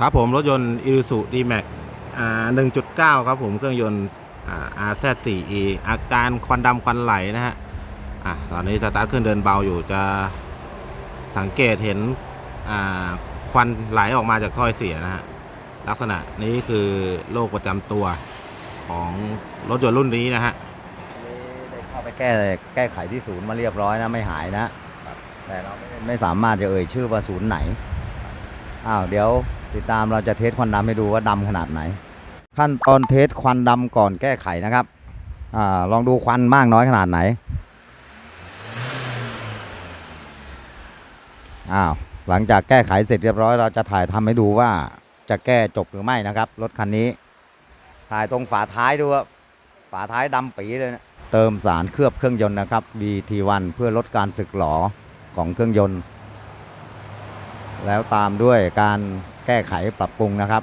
ครับผมรถยนต์ Isuzu D-Max อ่า1.9 ครับผมเครื่องยนต์อ่า RZ4E อาการควันดำควันไหลนะฮะอะตอนนี้สตาร์ทเครื่องเดินเบาอยู่จะสังเกตเห็นอ่าควันไหลออกมาจากถ้อยเสียนะฮะลักษณะนี้คือโรคประจำตัวของรถยนต์รุ่นนี้นะฮะได้เข้าไปแก้แก้ไขที่ศูนย์มาเรียบร้อยนะไม่หายนะ แต่เราไม่ไม่สามารถจะเอ่ยชื่อว่าศูนย์ไหนอ้าวเดี๋ยว ติดตามเราจะเทสควันดำให้ดูว่าดำขนาดไหน ขั้นตอนเทสควันดำก่อนแก้ไขนะครับอลองดูควันมากน้อยขนาดไหนอ้าวหลังจากแก้ไขเสร็จเรียบร้อยเราจะถ่ายทำให้ดูว่าจะแก้จบหรือไม่นะครับรถคันนี้ ถ่ายตรงฝาท้ายดูครับฝาท้ายดำปีเลยนะเติมสารเคลือบเครื่องยนต์นะครับ VT1 เพื่อลดการสึกหรอของเครื่องยนต์ แล้วตามด้วยการ แก้ไขปรับปรุงนะครับ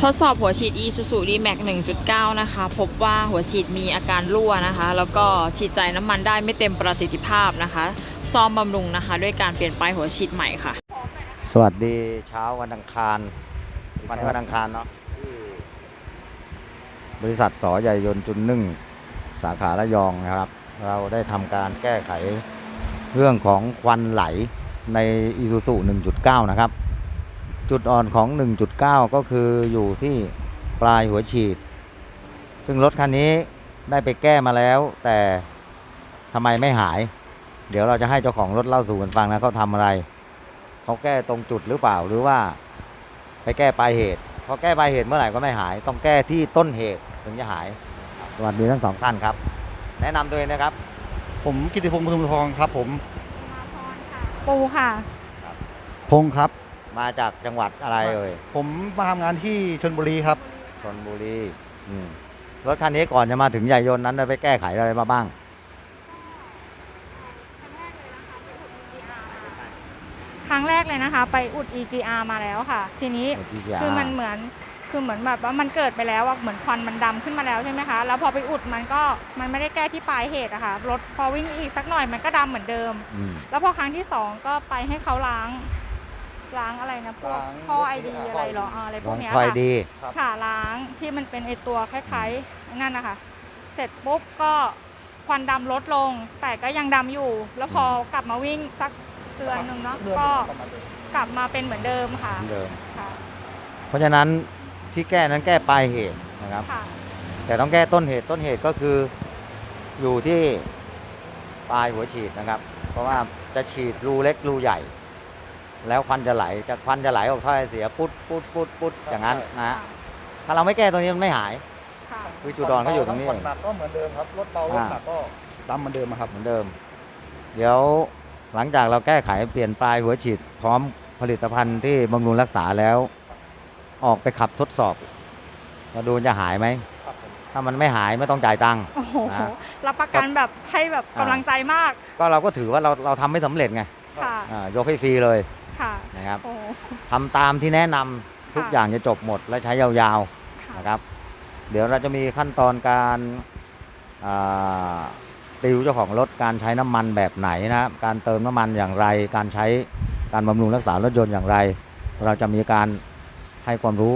ทดสอบหัวฉีด Isuzu D-Max 1.9 นะคะ พบว่าหัวฉีดมีอาการรั่วนะคะ แล้วก็ฉีดจ่ายน้ำมันได้ไม่เต็มประสิทธิภาพนะคะ ซ่อมบำรุงนะคะ ด้วยการเปลี่ยนปลายหัวฉีดใหม่ค่ะ สวัสดีเช้าวันอังคารวันนี้วันอังคารเนาะที่บริษัทสอใหญ่ยนต์จุนนึ่งสาขาระยองนะครับ เราได้ทำการแก้ไขเรื่องของควันไหล ใน Isuzu 1.9 นะครับ จุดอ่อนของ 1.9 ก็คืออยู่ที่ปลายหัวฉีด ซึ่งรถคันนี้ได้ไปแก้มาแล้ว แต่ทำไมไม่หาย เดี๋ยวเราจะให้เจ้าของรถเล่าสู่กันฟังนะเขาทำอะไร เขาแก้ตรงจุดหรือเปล่าหรือว่าไปแก้ปลายเหตุพอแก้ปลายเหตุเมื่อไหร่ก็ไม่หาย ต้องแก้ที่ต้นเหตุถึงจะหาย สวัสดีทั้งสองท่านครับ แนะนำตัวเองนะครับ ผมกิติพงศ์ปทุมทองครับผม ปูค่ะ พงศ์ครับ มาจากจังหวัดอะไรเอ่ยผมมาทำงานที่ชนบุรีครับ ชนบุรีอืมรถคันนี้ก่อนจะมาถึงใหญ่ยนต์นั้นได้ไปแก้ไขอะไรมาบ้าง ครั้งแรกเลยนะคะ ไปอุด EGR มาแล้วค่ะ ทีนี้ GTR คือมันเหมือน คือเหมือนแบบว่ามันเกิดไปแล้วอะเหมือนควันมันดำขึ้นมาแล้วใช่ไหมคะ แล้วพอไปอุดมันก็มันไม่ได้แก้ที่ปลายเหตุอะค่ะ รถพอวิ่งอีกสักหน่อยมันก็ดำเหมือนเดิมอืมแล้วพอครั้งที่สองก็ไปให้เขาล้างล้างอะไรนะพวกล้างท่อไอรถดีที่อะไรหรอท่ออ่าอะไรพลวอกงเนี้ยคอยค่ะดีครับฉาล้างที่มันเป็นไอตัวคล้ายๆนั่นนะคะ เสร็จปุ๊บก็ควันดำลดลง แต่ก็ยังดำอยู่ แล้วพอกลับมาวิ่งสักเดือนหนึ่งเนาะเดือนก็ประมาณเดือนกลับมาเป็นเหมือนเดิมค่ะเหมือนเดิมค่ะเพราะฉะนั้น ที่แก้นั้นแก้ปลายเหตุนะครับ ค่ะ แต่ต้องแก้ต้นเหตุต้นเหตุก็คืออยู่ที่ปลายหัวฉีดนะครับ เพราะว่าจะฉีดรูเล็กรูใหญ่ แล้วควันจะไหลจะควันจะไหลออกท่อไอเสียปุ๊ดปุ๊ดปุ๊ดปุ๊ดอย่างนั้นนะฮะถ้าเราไม่แก้ตรงนี้มันไม่หายค่ะคือจุดอ่อนก็อยู่ตรงนี้คเอนงหนักก็เหมือนเดิมครับ รถเบารถอ่าหนักก็ดำเหมือนเดิมอะครับ เหมือนเดิม เดี๋ยวหลังจากเราแก้ไขเปลี่ยนปลายหัวฉีดพร้อมผลิตภัณฑ์ที่บำรุงรักษาแล้ว ออกไปขับทดสอบมาดูจะหายไหม ครับผมถ้ามันไม่หายไม่ต้องจ่ายตังค์ โอ้โหนะ รับประกันแบบให้แบบอ่ากำลังใจมากก็เราก็ถือว่าเราเราทำไม่สำเร็จไงค่ะอ่ายกให้ฟรีเลยค่ะนะครับโอ้โหทำตามที่แนะนำทุกค่ะ อย่างจะจบหมดและใช้ยาวค่ะๆนะครับ เดี๋ยวเราจะมีขั้นตอนการอ่าติวเจ้าของรถการใช้น้ำมันแบบไหนนะครับการเติมน้ำมันอย่างไร การใช้การบำรุงรักษารถยนต์อย่างไร เราจะมีการ ให้ความรู้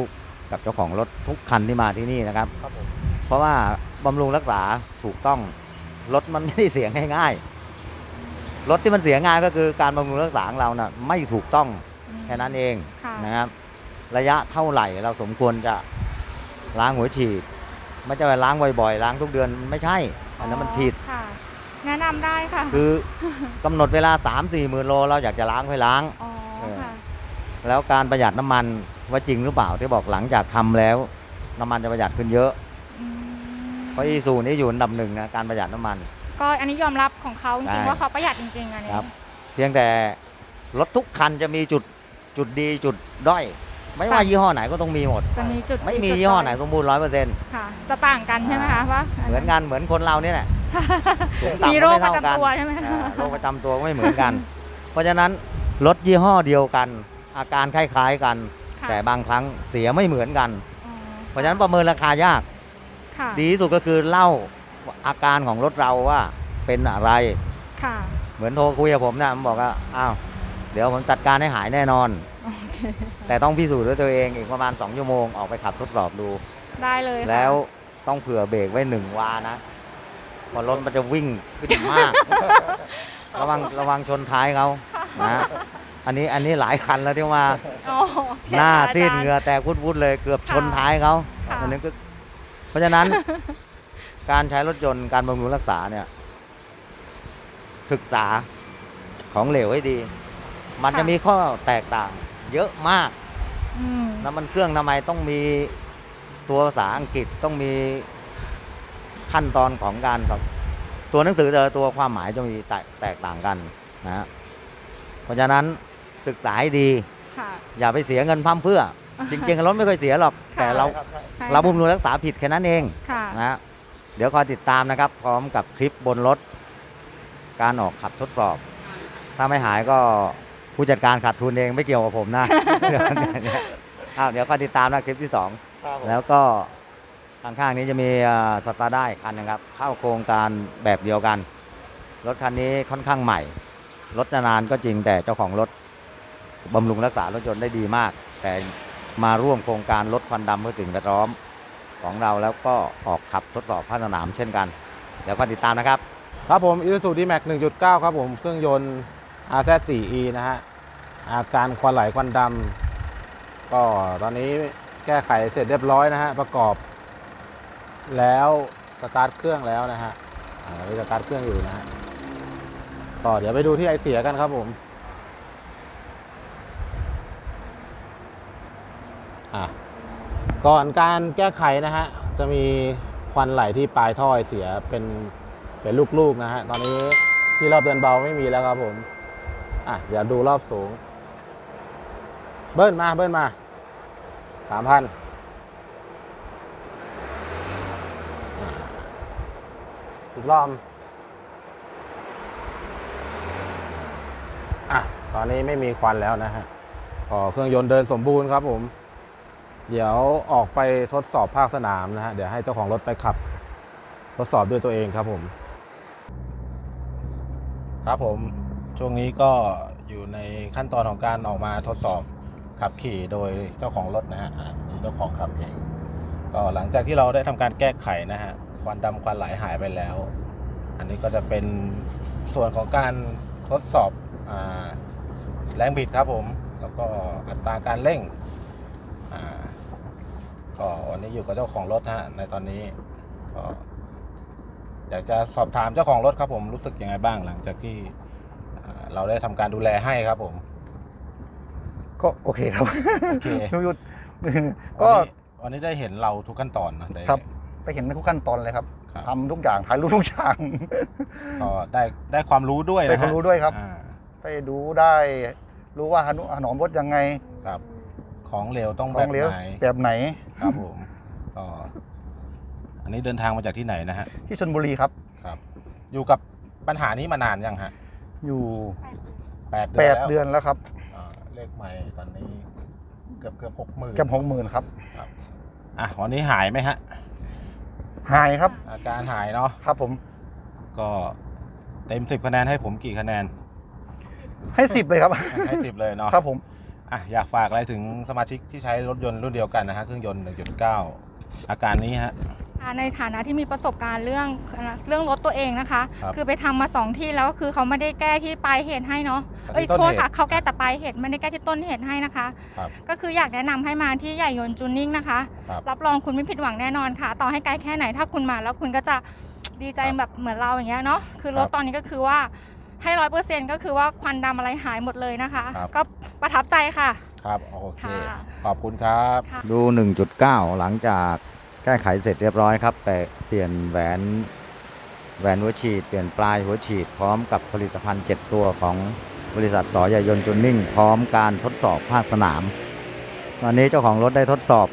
กับเจ้าของรถทุกคันที่มาที่นี่นะครับ ครับผมเพราะว่าบำรุงรักษาถูกต้องรถมันไม่ได้เสียง่ายๆรถที่มันเสียง่ายก็คือการบำรุงรักษาของเรานะ่ะไม่ถูกต้องแค่นั้นเองค่ะ นะครับ ระยะเท่าไหร่เราสมควรจะล้างหัวฉีด ไม่ใช่ว่าล้างบ่อยๆล้างทุกเดือนไม่ใช่ อันนั้นมันผิด ค่ะ แนะนำได้ค่ะคือกำหนดเวลา 3 4หมื่นโล เราอยากจะล้างค่อยล้าง อ๋อเออ ค่ะ แล้วการประหยัดน้ำมัน ว่าจริงหรือเปล่าที่บอกหลังจากทำแล้วน้ำมันจะประหยัดขึ้นเยอะอืมเพราะอีซูนี่อยู่อันดับหนึ่งนะการประหยัดน้ำมัน ก็อันนี้ยอมรับของเขาจริงใช่ๆว่าเขาประหยัดจริงๆอันนี้ครับเพียงแต่รถทุกคันจะมีจุดจุดดีจุดด้อย ไม่ว่ายี่ห้อไหนก็ต้องมีหมดจะมีจุดไม่มีจุดยี่ห้อด้ยไหนสมบูรณ์ร้อยเปอร์เซ็นต์ค่ะจะต่างกันใช่ไหมคะว่าเหมือนกันเหมือนคนเราเนี่ยแหละสูงมีต่ำโรก็คไม่ประเท่ากันจำตัวใช่ไหมอ่าโรคประจำตัวก็ไม่เหมือนกัน เพราะฉะนั้นรถยี่ห้อเดียวกัน อาการคล้ายๆกัน ค่ะแต่บางครั้งเสียไม่เหมือนกัน อ๋อเพราะฉะนั้นประเมินราคายาก ค่ะดีที่สุดก็คือเล่าอาการของรถเราว่าเป็นอะไร ค่ะเหมือนโทรคุยกับผมนะผมบอกว่าอ้าวเดี๋ยวผมจัดการให้หายแน่นอน โอเคแต่ต้องพิสูจน์ด้วยตัวเองอีกประมาณ 2 ชั่วโมงออกไปขับทดสอบดู ได้เลยค่ะแล้วต้องเผื่อเบรกไว้หนึ่งวานะเพอรถมันจะวิ่งขึ้นมาก ระวังระวังชนท้ายเขานะ อันนี้อันนี้หลายคันแล้วที่มา อ๋อโอเคหน้าค่ะซีดจรย์เหงื่อแตกวุดๆเลยเกือบชนค่ะท้ายเขาค่ะอันนี้ก็เพราะฉะนั้น การใช้รถยนต์การบำรุงรักษาเนี่ย ศึกษาของเหลวให้ดี มันจะมีข้อแตกต่าง เยอะมาก อืมน้ำมันเครื่องทำไมต้องมีตัวภาษาอังกฤษต้องมีขั้นตอนของการครับตัวหนังสือแต่ละตัวความหมายจะมีแตกแตกต่างกันนะฮะเพราะฉะนั้น ศึกษาให้ดี ค่ะ อย่าไปเสียเงินพร่ำเพรื่อ จริง ๆ รถไม่เคยเสียหรอก ค่ะ แต่เรา ใช่เราค่ะบำรุงรักษาผิดแค่นั้นเองค่ะ นะฮะเดี๋ยวคอยติดตามนะครับ พร้อมกับคลิปบนรถ การออกขับทดสอบ ถ้าไม่หายก็ผู้จัดการขาดทุนเองไม่เกี่ยวกับผมนะ อ้าวเดี๋ยวคอยติดตามนะคลิปที่สอง ครับผมแล้วก็ข้างๆนี้จะมีสตาร์ได้คันหนึงครับ เข้าโครงการแบบเดียวกัน รถคันนี้ค่อนข้างใหม่ รถจะนานก็จริงแต่เจ้าของรถ บำรุงรักษารถยนต์ได้ดีมาก แต่มาร่วมโครงการลดควันดำเพื่อสิ่งแวดล้อมของเราแล้วก็ออกขับทดสอบภาคสนามเช่นกัน เดี๋ยวก็ติดตามนะครับ ครับผมอ Isuzu D-Max 1.9 ครับผมเครื่องยนต์ RZ4E นะฮะอาการควันไหลควันดำก็ตอนนี้แก้ไขเสร็จเรียบร้อยนะฮะประกอบ แล้วสตาร์ทเครื่องแล้วนะฮะอ่าสตาร์ทเครื่องอยู่นะฮะก็เดี๋ยวไปดูที่ไอเสียกันครับผม อะก่อนการแก้ไขนะฮะ จะมีควันไหลที่ปลายท่อเสียเป็นเป็นลูกๆนะฮะ ตอนนี้ที่รอบเดินเบาไม่มีแล้วครับผม อะ เดี๋ยวดูรอบสูง เบิ้ลมาเบิ้ลมาสามพันอีกรอบอะ ตอนนี้ไม่มีควันแล้วนะฮะ ก็เครื่องยนต์เดินสมบูรณ์ครับผม เดี๋ยวออกไปทดสอบภาคสนามนะฮะ เดี๋ยวให้เจ้าของรถไปขับ ทดสอบด้วยตัวเองครับผม ครับผม ช่วงนี้ก็อยู่ในขั้นตอนของการออกมาทดสอบขับขี่โดยเจ้าของรถนะฮะนี่เจ้าของขับเอง ก็หลังจากที่เราได้ทำการแก้ไขนะฮะ ควันดำควันไหลหายไปแล้ว อันนี้ก็จะเป็นส่วนของการทดสอบอแรงบิดครับผม แล้วก็อัตราการเร่งอ่า ก็วันนี้อยู่กับเจ้าของรถฮะในตอนนี้ก็อยากจะสอบถามเจ้าของรถครับผมรู้สึกยังไงบ้างหลังจากที่อ่าเราได้ทำการดูแลให้ครับผม ก็โอเคครับโอเคนุยุทธก็ก็วันนี้ได้เห็นเราทุกขั้นตอนนะได้ครับไปเห็นในทุกขั้นตอนเลยครับครับทำทุกอย่างถ่ายรูปทุกอย่างก็ได้ได้ความรู้ด้วยนะได้ความรู้ด้วยครับอ่าไปดูได้รู้ว่าหนุถนอมรถยังไงครับ ของเหลวต้องขแบองบเหลวไหนแบบไหนครับผมก็อันนี้เดินทางมาจากที่ไหนนะฮะที่ชนบุรีครับ ครับ อยู่กับปัญหานี้มานานยังฮะอยู่แปดเดือนแปดแล้วเดือนแล้วครับอ่าเลขใหม่ตอนนี้เกือบเกือบหกหมื่นเกับหกหมื่นครับอะวันนี้หายไหมฮะ หายครับอาการหายเนาะครับผมก็เต็มสิบคะแนนให้ผมกี่คะแนนให้สิบเลยครับ ให้สิบเลยเนาะ ครับผม อะอยากฝากอะไรถึงสมาชิกที่ใช้รถยนต์รุ่นเดียวกันนะฮะเครื่องยนต์ 1.9 อาการนี้ฮะอ่าในฐานะที่มีประสบการณ์เรื่องเรื่องรถตัวเองนะคะ ครับคือไปทำมาสองที่แล้วคือเขาไม่ได้แก้ที่ปลายเหตุให้เนาะอันนี้เอ้ยต้นโทษค่ะเหตุเขาแก้แต่ปลายเหตุไม่ได้แก้ที่ต้นเหตุให้นะคะ ครับก็คืออยากแนะนำให้มาที่ใหญ่ยนต์จูนนิ่งนะคะ ครับ รับรองคุณไม่ผิดหวังแน่นอนค่ะ ต่อให้ไกลแค่ไหนถ้าคุณมาแล้วคุณก็จะดีใจครับแบบเหมือนเราอย่างเงี้ยเนาะคือรถครับตอนนี้ก็คือว่า ให้ร้อยเปอร์เซ็นต์ก็คือว่าควันดำอะไรหายหมดเลยนะคะ ครับ ก็ประทับใจค่ะ ครับโอเค ค่ะ ขอบคุณครับ ค่ะ ดู 1.9 หลังจากแก้ไขเสร็จเรียบร้อยครับแปะเปลี่ยนแหวนแหวนหัวฉีด เปลี่ยนปลายหัวฉีด พร้อมกับผลิตภัณฑ์ 7 ตัวของบริษัทสอยายนต์จุนนิ่ง พร้อมการทดสอบภาคสนาม ตอนนี้เจ้าของรถได้ทดสอบ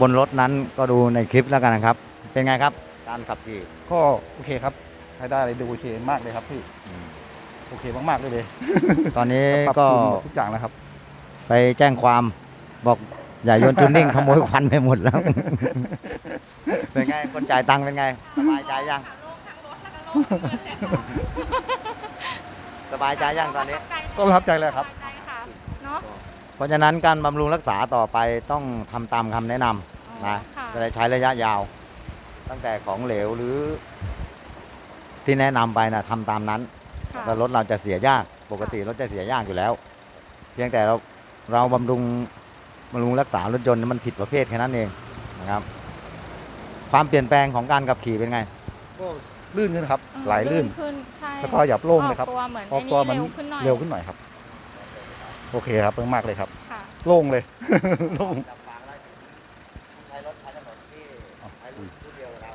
บนรถนั้นก็ดูในคลิปแล้วกันนะครับ เป็นไงครับ การขับขี่ก็โอเคครับ ใช้ได้เลยดูโอเคมากเลยครับพี่โอเคมากๆเลยเลยตอนนี้ปรับก็ปรุงหมดทุกอย่างแล้วครับ ไปแจ้งความบอกอย่ายนต์จุนนิ่งขโมยควันไปหมดแล้ว เป็นไงคนจ่ายตังค์เป็นไงสบายใจยังตสบายใจยังตอนนี้ก็ประทับใจเลยครับสบายใจค่ะเนาะเพราะฉะนั้นการบำรุงรักษาต่อไปต้องทำตามคำแนะนำนะค่ะจะได้ใช้ระยะยาว ตั้งแต่ของเหลวหรือ ที่แนะนำไปนะทำตามนั้นค่ะแล้วรถเราจะเสียยาก ปกติรถจะเสียยากอยู่แล้ว เพียงแต่เราเราบำรุงบำรุงรักษารถยนต์มันผิดประเภทแค่นั้นเองนะครับ ความเปลี่ยนแปลงของการขับขี่เป็นไง ก็ลื่นขึ้นครับ อืมไหลลื่น ขึ้นใช่แล้วก็หยับโล่งเลยครับ ออกตัวเหมือนออกตัวไอ้มันเร็วขึ้นหน่อยเร็วขึ้นหน่อยครับ โอเคครับมากๆเลยครับ ค่ะ โล่งเลย โล่ง ใช้รถใช้ถนนที่ใช้รถผู้เดียวเรา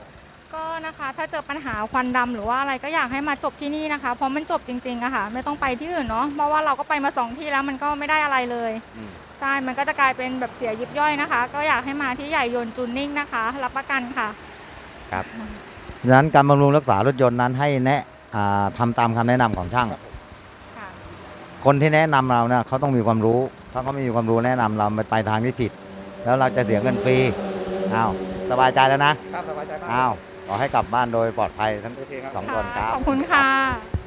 ก็ นะคะ ถ้าเจอปัญหาควันดำหรือว่าอะไรก็อยากให้มาจบที่นี่นะคะ เพราะมันจบจริงๆอะค่ะ ไม่ต้องไปที่อื่นเนาะ เพราะว่าเราก็ไปมาสองที่แล้วมันก็ไม่ได้อะไรเลยอืมใช่ มันก็จะกลายเป็นแบบเสียยิบย่อยนะคะ ก็อยากให้มาที่ใหญ่ยนต์จูนนิ่งนะคะ รับประกันค่ะดังนั้นการบำรุงรักษารถยนต์นั้นให้แนะอ่าทำตามคำแนะนำของช่างค่ะคนที่แนะนำเราเนี่ยเขาต้องมีความรู้ ถ้าเขาไม่มีความรู้แนะนำเราไปทางที่ผิด แล้วเราจะเสียเงินฟรี อ้าว สบายใจแล้วนะ ครับ สบายใจมาก อ้าว ขอให้กลับบ้านโดยปลอดภัยทั้งโอเคครับสองคนครับ ขอบคุณค่ะ